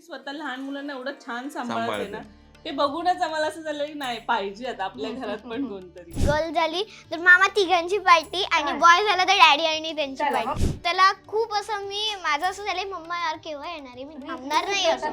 ती स्वतः लहान मुलांना एवढं छान सांभाळते. ना. ते बघूनच आम्हाला असं झालं की नाही पाहिजे आता आपल्या घरात पण कोणतरी. गर्ल झाली तर मामा तिघांची पार्टी आणि. बॉय झाला तर डॅडी आणि त्यांची पार्टी. त्याला खूप असं मी माझं असं झालंय मम्मा यार केव्हा येणार आहे? मी थांबणार नाही असं.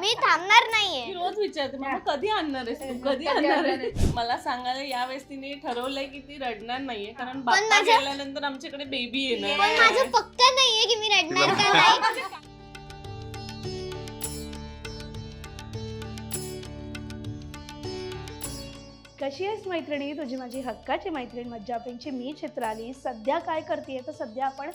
मी थांबणार नाहीये. रोज विचारते मग कधी आणणार आहेस तू? कधी आणणार आहेस? मला सांगायला यावेळेस तिने ठरवलंय की ती रडणार नाहीये कारण बाप्पा माझ्या- गेल्यानंतर आमच्याकडे बेबी येणार पण माझं पक्का नाहीये की मी रडणार का नाही. कशी आहेस मैत्रिणी? तुझी माझी हक्काची मैत्रीण मज्जापेंची मी चित्राली. सध्या काय करते तर सध्या आपण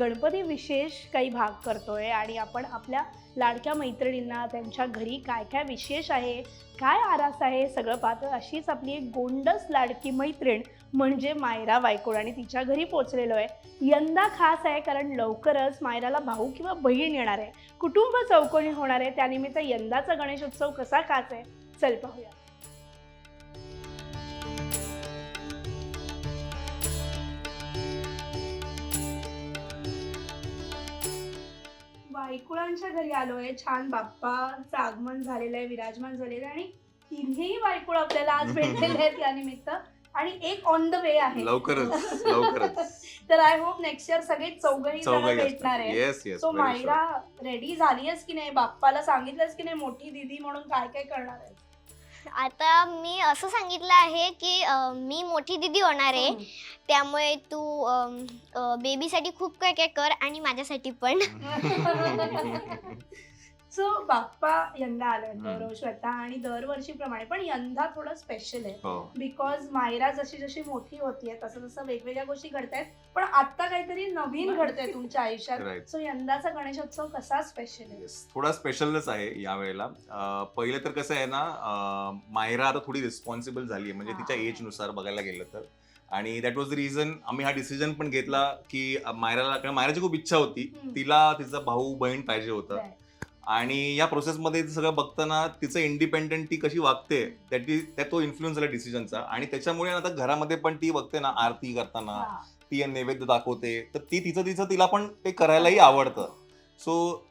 गणपती विशेष काही भाग करतोय आणि आपण आपल्या लाडक्या मैत्रिणींना त्यांच्या घरी काय काय विशेष आहे काय आरास आहे सगळं पाहतो अशीच आपली एक गोंडस लाडकी मैत्रीण म्हणजे मायरा वायकोड आणि तिच्या घरी पोचलेलो आहे. यंदा खास आहे कारण लवकरच मायराला भाऊ किंवा बहीण येणार आहे. कुटुंब चौकोनी होणार आहे. त्यानिमित्त यंदाचा गणेशोत्सव कसा खास आहे? चल पाहूया. बायकुळांच्या घरी आलोय. छान बाप्पाचं आगमन झालेलं आहे विराजमान झालेलं आहे आणि तिन्ही बायकुळ आपल्याला आज भेटलेले आहेत या निमित्त. आणि एक ऑन द वे आहे. लवकरच लवकरच. तर आय होप नेक्स्ट इयर सगळे चौघही जण चौघही भेटणार आहे सो मायरा रेडी झालीयस की नाही? बाप्पाला सांगितलंस की नाही? मोठी दीदी म्हणून काय काय करणार आहे आता मी असं सांगितलं आहे की अं, मी मोठी दिदी होणार आहे. त्यामुळे तू बेबीसाठी खूप काय काय कर आणि माझ्यासाठी पण. सो बाप्पा यंदा आलाय हम्म. गौरव श्वेता आणि दरवर्षीप्रमाणे पण यंदा थोडं स्पेशल आहे. हो. बिकॉज मायरा जशी जशी मोठी होतीये तसं तसं वेगवेगळ्या गोष्टी घडतायत. पण आता काहीतरी नवीन घडतंय तुमच्या आयुष्यात. सो यंदाचा गणेशोत्सव कसा स्पेशल आहे? येस थोडा स्पेशलच आहे या वेळेला. अं, पहिले तर कसं आहे ना अं, मायरा आता थोडी रिस्पॉन्सिबल झाली आहे म्हणजे हा. तिच्या एजनुसार बघायला गेलं तर. आणि दॅट वॉज द रिझन आम्ही हा डिसिजन पण घेतला की अं, मायराला कारण मायराची खूप इच्छा होती. हम्म. तिला तिचा भाऊ बहीण पाहिजे होतं. Right. आणि या प्रोसेसमध्ये सगळं बघताना तिचं इंडिपेंडंट ती कशी वागते त्याची त्या तो इन्फ्लुएन्स झाला डिसिजनचा आणि त्याच्यामुळे आता घरामध्ये पण ती बघते ना आरती करताना. ती नैवेद्य दाखवते. तर ती तिचं तिचं तिला पण ते करायलाही आवडतं. सो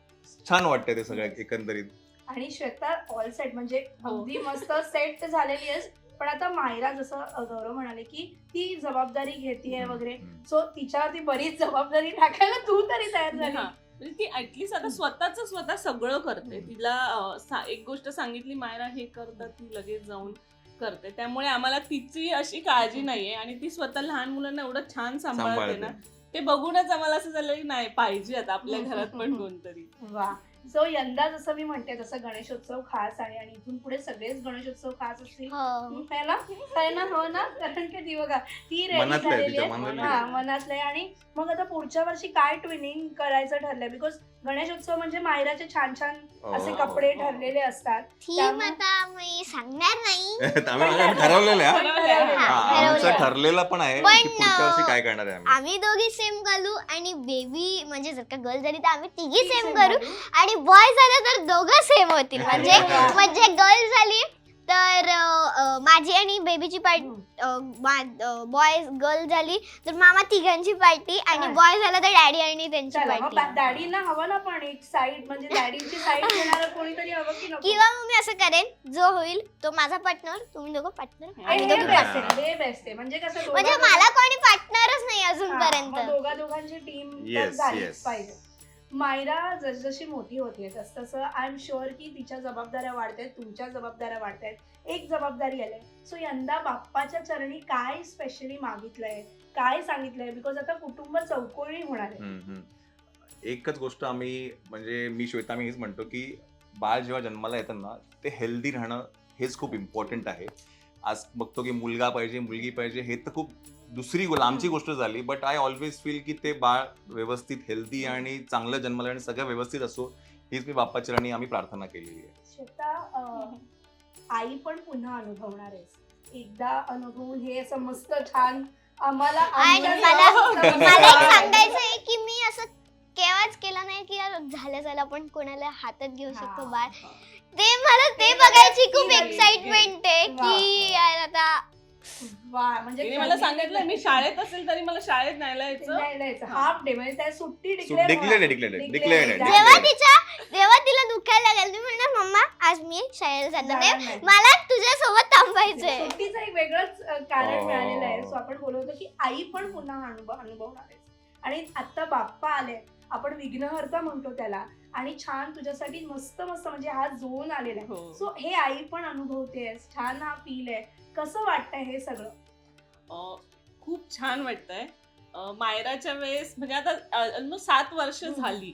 छान वाटतंय ते सगळं एकंदरीत. आणि श्वेता ऑल सेट म्हणजे हो. अगदी मस्त सेट झालेली आहेस पण आता मायरा जसं गौरव म्हणाले की ती जबाबदारी घेतीये वगैरे. सो तिच्यावरती बरीच जबाबदारी टाकायला तू तरी तयार झाली. म्हणजे ती ऍटलीस्ट आता स्वतःच स्वतः सगळं करते. तिला सा- एक गोष्ट सांगितली मायरा हे करतात ती लगेच जाऊन करते. त्यामुळे आम्हाला तिची अशी काळजी नाहीये आणि ती स्वतः लहान मुलांना एवढं छान सांभाळते ना ते बघूनच आम्हाला असं झालं की नाही पाहिजे आता आपल्या घरात पण कोणतरी. वा. सो यंदा जसं मी म्हणते तसं गणेशोत्सव खास आहे आणि इथून पुढे सगळेच गणेशोत्सव खास असतील. हो. है ना है ना हो ना? कारण की ती बघा ती रेडी मनातलं आहे, झालेली तिच्या आहे मनातलं हा. मनातलं आहे. आणि मग आता पुढच्या वर्षी काय ट्विनिंग करायचं ठरलंय? बिकॉज गणेशोत्सव म्हणजे मायराचे छान छान असे हो. कपडे ठरलेले असतात थीम त्यामुळे- आता मी सांगणार नाही आम्ही आम्ही ठरवलेलं आहे ठरवलंय. हा, हा, आमचं ठरवलंय. ठरलेलं पण आहे पण, की पुढच्या वर्षी अं, काय करणार आहे आम्ही आम्ही दोघी सेम घालू आणि बेबी म्हणजे जर का गर्ल झाली तर आम्ही तिघी सेम करू. आणि बॉय झालं तर दोघं सेम होतील म्हणजे. म्हणजे गर्ल झाली तर अं, माझी आणि बेबीची पार्टी बॉय गर्ल झाली. तर मामा तिघांची पार्टी आणि. बॉय झाला तर डॅडी आणि त्यांची चला मग पार्टी डॅडीना हवं ना पण एक साईड म्हणजे डॅडीची साईड घेणार कोणीतरी हवं की नको? किंवा मग मी असं करेन जो होईल तो माझा पार्टनर तुम्ही दोघं पार्टनर आणि हे दोघी best पार्टनर आहे, हे बेस्ट आहे. म्हणजे कसं म्हणजे दोघा- मला कोणी पार्टनरच नाही हा, मग अजूनपर्यंत दोघा दोघांची टीम Yes, yes. पाहिजे. मायरा जसजशी मोठी होतीये तसतसं आय एम शुअर की तिच्या जबाबदाऱ्या वाढतायत तुमच्या जबाबदाऱ्या वाढतायत. एक जबाबदारी आली सो यंदा बाप्पाच्या चरणी काय स्पेशली मागितलंय? काय सांगितलंय? बिकॉज आता कुटुंब चौकोळी होणार आहे. एकच गोष्ट आम्ही म्हणजे मी श्वेता मी हेच म्हणतो की बाळ जेव्हा जन्माला येतात ना ते हेल्दी राहणं हेच खूप इम्पॉर्टंट आहे. आज बघतो की मुलगा पाहिजे मुलगी पाहिजे हे तर खूप दुसरी गो लांबची गोष्ट झाली बट आय ऑलवेज फील की ते बाळ व्यवस्थित हेल्दी आणि चांगलं जन्माला आणि सगळं व्यवस्थित असो हीच मी बाप्पाच्या राणी आम्ही प्रार्थना केलेली आहे श्वेता आई पण पुन्हा अनुभवणार आहेस एकदा अनुभवून हे असं मस्त छान आम्हाला आणि मला मला एक. सांगायचं आहे की मी असं केव्हाच केलं नाही की यार झालं झालं आपण कोणाला हातात घेऊ शकतो. बाळ ते मला ते बघायची खूप एक्साइटमेंट आहे. की यार आता वा म्हणजे तिने मला सांगितलं मी शाळेत असेल तरी मला शाळेत न्यायला यायचं हाफ डे म्हणजे त्या सुट्टी डिक्लेअर डिक्लेअर डिक्लेअर जेव्हा तिच्या जेव्हा तिला दुखायला आज मी शाळेला जाणार जाणार आहे नाही. मला तुझ्यासोबत थांबायचंय. सुट्टीचं एक वेगळंच अ, कारण हो. मिळालेलं आहे. सो आपण बोलत होतो की आई पण पुन्हा अनुभव अनुभवणार आहे. आणि आता बाप्पा आले. आपण विघ्नहर्ता म्हणतो त्याला. आणि छान तुझ्यासाठी मस्त मस्त म्हणजे हा झोन आलेला आहे. हो. सो हे आई पण अनुभवते छान हा फील आहे. कसं वाटतंय हे सगळं? खूप छान वाटतंय. मायराच्या वेळेस म्हणजे आता ऑलमोस्ट सात वर्ष. झाली.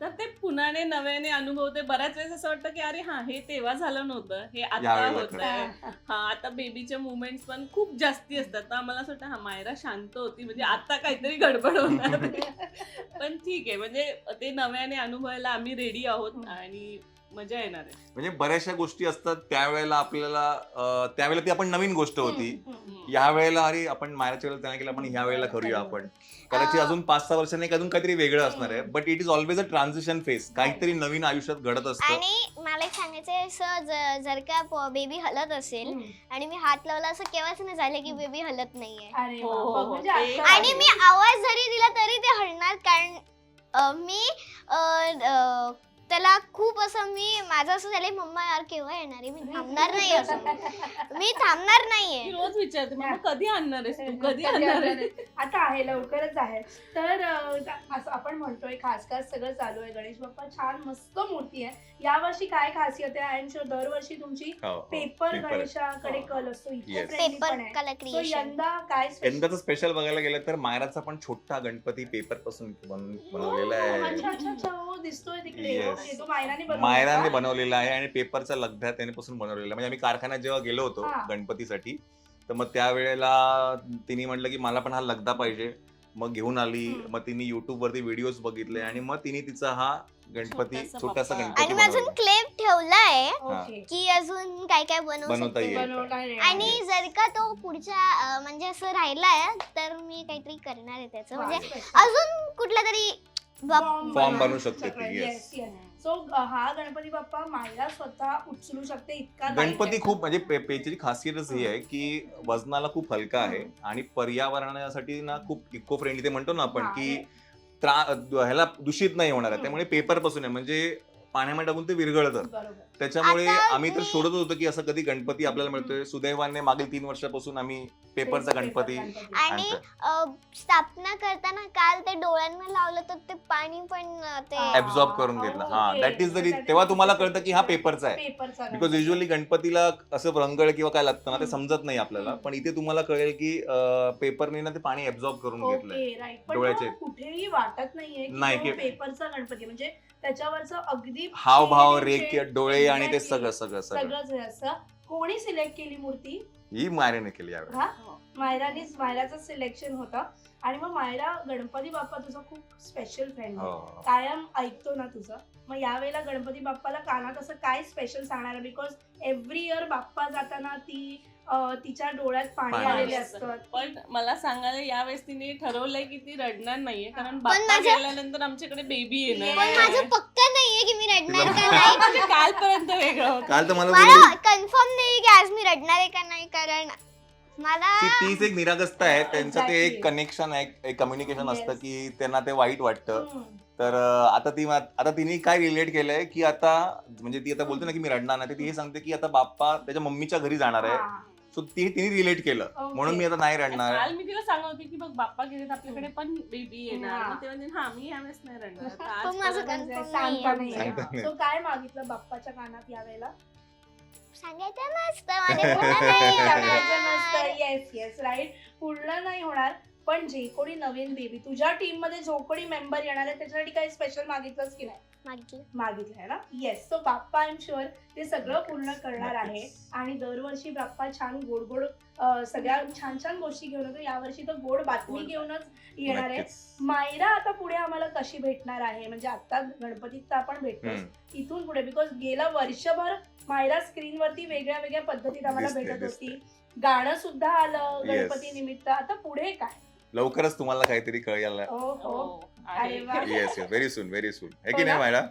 तर ते पुन्हाने नव्याने अनुभवते. बऱ्याच वेळेस असं वाटतं की अरे हा हे तेव्हा झालं नव्हतं हे आता यावेळेला होत. आहे हा आता बेबीचे मुवमेंट्स पण खूप जास्ती असतात. तर आम्हाला असं वाटतं हा मायरा शांत होती. म्हणजे आता काहीतरी गडबड होणार. पण ठीक आहे. म्हणजे ते नव्याने अनुभवायला आम्ही रेडी आहोत. आणि मजा येणार आहे. म्हणजे बऱ्याचशा गोष्टी असतात त्यावेळेला आपल्याला अं, त्यावेळेला ती आपण नवीन गोष्ट होती. या वेळेला अरे आपण मायराच्या वेळेला त्याने केलं आपण ह्या वेळेला करूया आपण. कदाचित अजून पाच सहा वर्षांनी अजून काहीतरी वेगळं असणार आहे. But it is always a transition phase काहीतरी नवीन आयुष्यात घडत असतं. आणि मला एक सांगायचंय असं ज- जर का बेबी हलत असेल. आणि मी हात लावला असं केव्हाच नाही झालं की बेबी हलत नाहीये. अरे हो, वा, हो, बघ. म्हणजे ते- आता- आणि मी आवाज जरी दिला तरी ते हलणार कारण अं, मी अं, अं, त्याला खूप असं मी माझं असं झालंय मम्मा यार केव्हा येणार आहे मी थांबणार नाही असं मी थांबणार नाहीये रोज विचारते मग कधी आणणार आहेस तू कधी आणणार आहे आहे? आता आहे लवकरच आहे तर अं, असं आपण म्हणतोय खास खास सगळं चालू आहे गणेश बाप्पा छान मस्त मूर्ती आहे यावर्षी काय खासियत आहे आय एम शुअर दरवर्षी तुमची हो, हो. Paper Paper. गणेशाकडे हो. कल असतो इको Yes. friendly पेपर पण आहे. कला So क्रिएशन यंदा काय special? यंदाचं स्पेशल बघायला गेलं तर मायराचा पण छोटा गणपती पेपरपासून बन- बनवलेला हो, आहे अच्छा अच्छा अच्छा हो दिसतोय तिकडे. तो मायराने बनवला मायराने का? बनवलेला आहे आणि पेपरचा लगद्या त्याने बनवलेला आहे म्हणजे आम्ही कारखान्यात जेव्हा गेलो होतो हा. गणपतीसाठी तर मग त्यावेळेला तिने म्हटलं की मला पण हा लगदा पाहिजे मग घेऊन आली हम्म. मग तिने युट्यूब वरती व्हिडिओज बघितले आणि मग तिने तिचा हा गणपती छोटासा छोटासा बाप्पा. गणपती आणि मी अजून बनवला क्लेप ठेवलाय ओके. की अजून काय काय बनवू बनवता शकते येईल. बनवला आहे. आणि जर का तो पुढच्या अं, म्हणजे असं राहिलाय तर मी काहीतरी करणार आहे त्याचं म्हणजे. अजून कुठला तरी Form Form बनवू शकते ती, yes. सो हा गणपती बाप्पा मायरा स्वतः उचलू शकते इतका गणपती. खूप म्हणजे पे- पेचीची खासियतच ही आहे की वजनाला खूप हलका आहे आणि पर्यावरणासाठी ना खूप इको फ्रेंडली ते म्हणतो ना आपण हा, की yes. त्रा ह्याला दूषित नाही होणार आहे हम्म. त्यामुळे पेपरपासून आहे म्हणजे पाण्यामध्ये टाकून ते विरघळतं त्याच्यामुळे आता आम्ही तर मी- शोधत होतो की असं कधी गणपती आपल्याला मिळतोय सुदैवाने मागील तीन वर्षापासून आम्ही पेपरचा गणपती. आणि आणतोय. अं, स्थापना करताना काल ते डोळ्यांना लावलं तर ते पाणी पण अं, ते ऍब्झॉर्ब करून घेतला हा okay. दॅट इज द तेव्हा तुम्हाला कळतं की हा पेपरचा आहे पेपरचा बिकॉज. युजली गणपतीला असं रंगळ किंवा काय लागतं ना ते. समजत नाही आपल्याला. पण इथे तुम्हाला कळेल की पेपरने ना ते पाणी ऍब्झॉर्ब करून घेतलंय ओके राईट पण डोळ्याचे. तो कुठेही वाटत नाहीये की नाही तो की- पेपरचा गणपती म्हणजे त्याच्यावरचं अगदी हावभाव रेख डोळे आणि ते. सगळं सगळं सगळं. सगळंच हे असं. कोणी सिलेक्ट केली मूर्ती? ही मायरेने केली यावेळी. हा? मायरानीच मायराचं सिलेक्शन होतं. आणि मग मायरा गणपती बाप्पा तुझा खूप स्पेशल फ्रेंड हो. कायम ऐकतो ना तुझं. मग यावेळेला गणपती बाप्पाला कानात असं काय स्पेशल सांगणार बिकॉज एव्हरी इयर बाप्पा जाताना ती तिच्या डोळ्यात पाणी पाणी आलेले असतं. असतं पण मला सांगायला यावेळेस तिने ठरवलंय की ती रडणार नाहीये कारण बाप्पा गेल्यानंतर आमच्याकडे बेबी येणार पण आहे. माझं पक्का नाहीये की मी रडणार का नाही म्हणजे कालपर्यंत वेगळं होतं काल तर मला कन्फर्म नाही की आज मी रडणार आहे का नाही कारण मला की तीच एक निरागसता आहे त्यांचं ते एक. कनेक्शन आहे एक कम्युनिकेशन असतं Yes. की त्यांना ते वाईट वाटतं हम्म. तर अं, आता ती मा- आता तिने काय रिलेट केलंय की आता म्हणजे ती आता बोलते ना की मी रडणार नाही तर ती हे सांगते की आता बाप्पा त्याच्या मम्मीच्या घरी जाणार आहे हा. सो ती तिने रिलेट केलं. Okay. म्हणून मी आता नाही रडणार. काल मी तिला सांगत होती की बघ बाप्पा गेले आपल्याकडे पण बेबी येणार. हा. मग हा मी यावेळेस नाही रडणार. आता आज पण माझं परत- confirm सांगता नाहीये. सांगता नाही नाही. तो काय मागितलं बाप्पाच्या कानात यावेळेला? सांगायचं नसतं पूर्ण नाही येस येस राईट पूर्ण नाही होणार. पण जे कोणी नवीन बेबी तुझ्या टीममध्ये जो कोणी मेंबर येणार आहे त्याच्यासाठी काही स्पेशल मागितलंच की नाही? मागितलं. मागितलंय ना yes so Bappa I am sure ते सगळं पूर्ण करणार आहे. आणि दरवर्षी बाप्पा छान गोड गोड सगळ्या छान छान गोष्टी घेऊन येतो यावर्षी तर गोड बातमी गोड. घेऊनच येणार आहे. मायरा आता पुढे आम्हाला कशी भेटणार आहे म्हणजे आता गणपतीत तर आपण भेटतो. इथून पुढे बिकॉज गेलं वर्षभर मायरा स्क्रीन वरती वेगळ्या वेगळ्या पद्धतीत आम्हाला भेटत. होती गाणं सुद्धा आलं. गणपती निमित्त आता पुढे काय लवकरच तुम्हाला काहीतरी हो हो. वा. Yes yes very soon very soon आहे की हो नाही? मायरा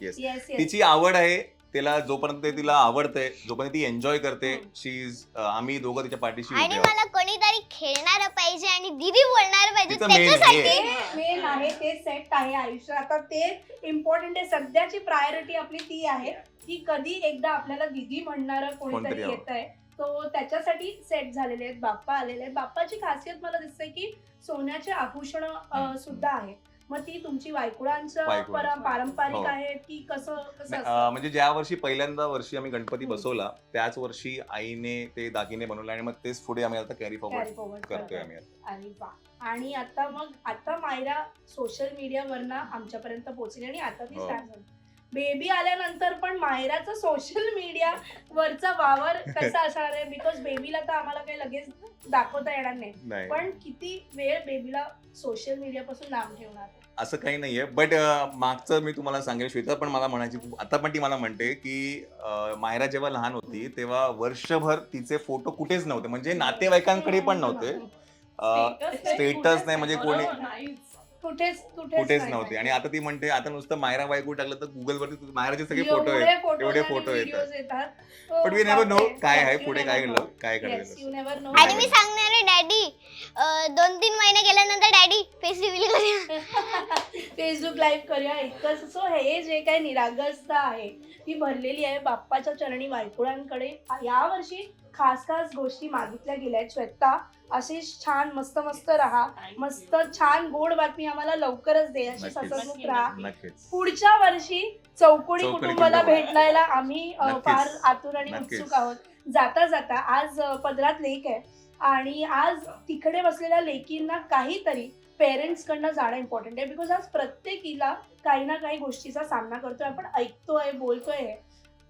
येस तिची आवड आहे तिला जोपर्यंत ते तिला आवडतंय जोपर्यंत ती एन्जॉय करते. शी इज आम्ही दोघं तिच्या पाठीशी आणि. मला कोणीतरी खेळणार पाहिजे आणि दीदी बोलणार पाहिजे तिचं main हे त्याच्यासाठी आहे. मेन आहे ते सेट आहे आयुष्य आता ते इम्पॉर्टंट आहे सध्याची प्रायोरिटी आपली ती आहे की कधी एकदा आपल्याला दिदी म्हणणार कोणीतरी कोणतरी हवं. येत आहे तो त्याच्यासाठी सेट झालेले आहेत बाप्पा आलेले आहेत बाप्पाची खासियत मला दिसते की सोन्याचे आभूषण. सुद्धा आहेत मग ती तुमची वायकुळांचं वायकुळांचं. परं- पारंपरिक हो. आहेत की कसं म्हणजे ज्या वर्षी पहिल्यांदा वर्षी आम्ही गणपती. बसवला त्याच वर्षी आईने ते दागिने बनवले आणि मग तेच पुढे आम्ही आता कॅरी फॉरवर्ड करतोय. आम्ही. आणि वा आणि आता मग आता मायरा सोशल मीडियावरनं आमच्यापर्यंत पोहोचली आणि आता ती हो. स्टार्ट झाली बेबी आल्यानंतर पण मायराचं सोशल मीडिया वरचा वावर कसा असणार आहे? बिकॉज बेबीला तर आम्हाला काही लगेच दाखवता येणार नाही. नाही. पण किती वेळ बेबीला सोशल मीडिया पासून लांब ठेवणार? असं काही नाहीये. बट मागचं मी तुम्हाला सांगेल श्वेता पण मला म्हणायची आता पण ती मला म्हणते की अं, मायरा जेव्हा लहान होती तेव्हा वर्षभर तिचे फोटो कुठेच नव्हते. म्हणजे नातेवाईकांकडे पण नव्हते. status नाही म्हणजे कोणी- कुठेच कुठेच. नव्हते आणि आता ती म्हणते आता नुसतं मायरा बायको टाकलं तर गुगल वरती मायराचे सगळे फोटो एवढे आहेत एवढे photo येतात. But we never know. काय आहे पुढे काय. घडलं काय घडलं. आणि मी सांगणार आहे डॅडी दोन तीन महिने गेल्यानंतर डॅडी फेस रिव्हील करूया फेसबुक लाईव्ह करूया इतकंच सो हे जे काही निरागसता आहे ती भरलेली आहे बाप्पाच्या चरणी वायकुळांकडे यावर्षी खास खास गोष्टी मागितल्या गेल्या आहेत श्वेता अशीच छान मस्त मस्त राहा मस्त छान गोड बातमी आम्हाला लवकरच दे अशी. सतत राहा नक्कीच पुढच्या वर्षी चौकोडी कुटुंबाला कुटुंब. भेटण्याला आम्ही अ, नक्कीच. फार आतुर आणि नक्कीच. उत्सुक आहोत जाता जाता आज अ, पदरात लेक आहे आणि आज तिकडे बसलेल्या लेकींना काहीतरी पेरेंट्स कडनं जाणं इम्पॉर्टंट आहे बिकॉज आज प्रत्येकीला काही ना काही गोष्टीचा सामना करतोय आपण ऐकतोय बोलतोय.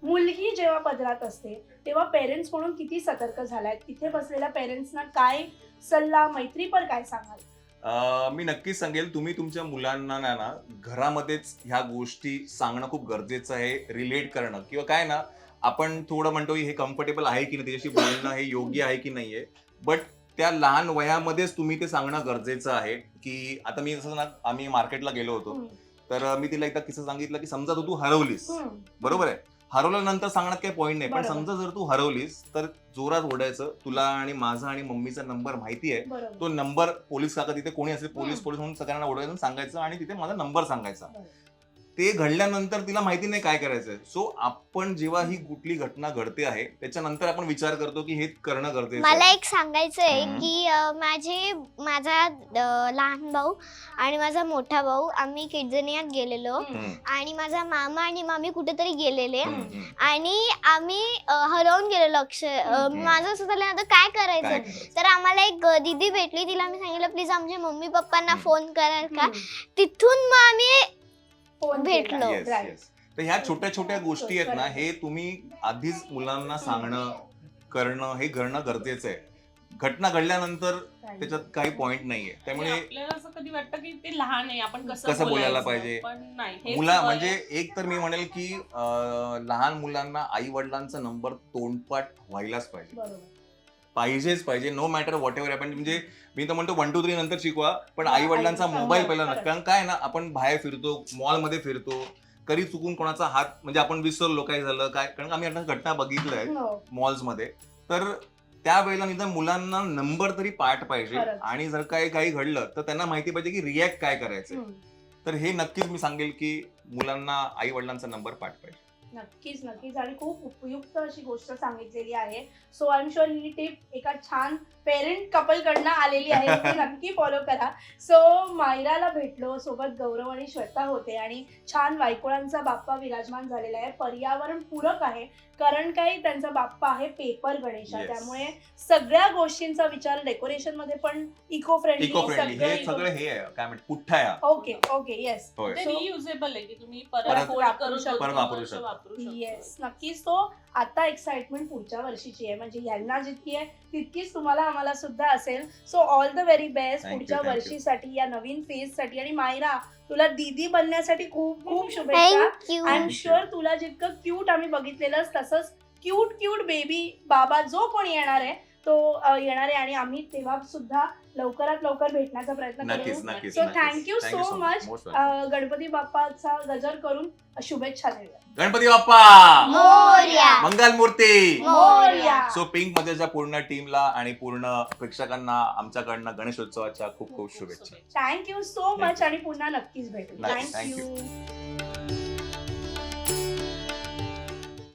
मुलगी जेव्हा पदरात असते तेव्हा पेरेंट्स म्हणून किती सतर्क झालाय? तिथे बसलेल्या पेरेंट्सना काय सल्ला मैत्रीपर काय सांगाल? मी नक्कीच सांगेल तुम्ही तुमच्या मुलांना ना ना घरामध्येच ह्या गोष्टी सांगणं खूप गरजेचं आहे रिलेट करणं. किंवा काय ना आपण थोडं म्हणतो हे कम्फर्टेबल आहे की नाही? त्याच्याशी बोलणं हे योग्य आहे की नाहीये? बट त्या लहान वयामध्येच तुम्ही ते सांगणं गरजेचं आहे की आता मी जसं ना आम्ही मार्केटला गेलो होतो. तर मी तिला एकदा किस्सा सांगितलं की समजा तू तू हरवलीस. बरोबर आहे? हरवल्यानंतर सांगण्यात काही पॉईंट नाही पण बरोबर. समजा जर तू हरवलीस तर जोरात ओढायचं तुला आणि माझा आणि मम्मीचा नंबर माहिती आहे बरोबर तो नंबर पोलीस काका तिथे कोणी असेल पोलीस हम्म. पोलीस म्हणून सगळ्यांना ओढायचं आणि सांगायचं आणि तिथे माझा नंबर सांगायचा बरोबर. ते घडल्यानंतर तिला माहिती नाही काय करायचंय सो आपण जेव्हा ही कुठली घटना घडते आहे त्याच्यानंतर आपण विचार करतो की हे करणं गरजेचं मला आहे एक सांगायचं आहे हम्म. की अं, माझे माझा अं, लहान भाऊ आणि माझा मोठा भाऊ आम्ही किडजनियात गेलेलो हम्म, आणि माझा मामा आणि मामी कुठेतरी गेलेले हम्म, हम्म. आणि आम्ही अं, हरवून गेलेलो अक्षर अं, हम्म. माझं असं झालं आता काय काय करायचं करायचं? तर आम्हाला एक अं, दीदी भेटली तिला मी सांगितलं प्लीज आमच्या मम्मी पप्पांना हम्म. फोन कराल का हम्म. तिथून मग आम्ही भेटलो. तर ह्या छोट्या छोट्या गोष्टी आहेत ना हे तुम्ही आधीच मुलांना सांगणं करणं हे करणं गरजेचं आहे घटना घडल्यानंतर. त्याच्यात काही पॉइंट नाहीये त्यामुळे आपल्याला असं कधी वाटतं की ते लहान आहे आपण कसं बोलायला बोलायचं? पाहिजे? पण नाही हेच मुला म्हणजे. एक तर मी म्हणेल की लहान मुलांना आई वडिलांचा नंबर तोंडपाठ व्हायलाच पाहिजे बरोबर पाहिजेच पाहिजे नो मॅटर व्हॉट एव्हर आपण म्हणजे मी तर म्हणतो वन टू थ्री नंतर शिकवा पण हा, आई वडिलांचा मोबाईल हो, पहिला. नका कारण काय ना आपण बाहेर फिरतो मॉलमध्ये फिरतो कधी चुकून कोणाचा हात म्हणजे आपण विसरलो काय झालं काय कारण आम्ही आता घटना बघितल्या आहेत हो. मॉल्समध्ये तर त्यावेळेला निदान मुलांना नंबर तरी पाठ पाहिजे. आणि जर काही काही घडलं तर त्यांना माहिती पाहिजे की रिॲक्ट काय करायचं. तर हे नक्कीच मी सांगेल की मुलांना आई वडिलांचा नंबर पाठ पाहिजे नक्कीच नक्कीच. आणि खूप उपयुक्त अशी गोष्ट सांगितलेली आहे. सो आय एम शुअर ही टिप एका छान पेरेंट कपल कडनं आलेली आहे ती नक्की फॉलो करा. सो मायराला भेटलो सोबत गौरव आणि श्वेता होते आणि छान वायकुळांचा बाप्पा विराजमान झालेला आहे. पर्यावरण पूरक आहे कारण काही त्यांचा बाप्पा आहे पेपर गणेशा. Yes. त्यामुळे सगळ्या गोष्टींचा विचार डेकोरेशनमध्ये पण इको फ्रेंडली इको फ्रेंडली हे सगळं हे आहे. काय म्हणतात? पुठ्ठा आहे. ओके ओके येस रियुजेबल आहे की तुम्ही परत करू शकता. येस नक्कीच. तो आता एक्साइटमेंट पुढच्या वर्षीची आहे. म्हणजे यांना जितकी आहे तितकीच तुम्हाला आम्हाला सुद्धा असेल so all the very best पुढच्या. वर्षीसाठी या नवीन फेजसाठी आणि मायरा तुला दीदी बनण्यासाठी खूप खूप शुभेच्छा आय एम. शुअर तुला जितकं क्यूट आम्ही बघितलेलं तसंच क्यूट क्यूट बेबी बाबा जो कोणी येणार आहे तो येणार आहे आणि आम्ही तेव्हा सुद्धा लवकरात लवकर भेटण्याचा प्रयत्न नक्कीच करू. नक्कीच So, नक्कीच. thank you Thank you so so much. Most welcome. अं, गणपती बाप्पाचा गजर करून शुभेच्छा देऊया. गणपती बाप्पा! मोरया. मंगल मूर्ती मोरया. सो पिंक मध्येच्या पूर्ण टीमला आणि पूर्ण प्रेक्षकांना आमच्याकडनं गणेशोत्सवाच्या खूप खूप शुभेच्छा. थँक्यू सो मच आणि पुन्हा नक्कीच भेटू. Thank thank you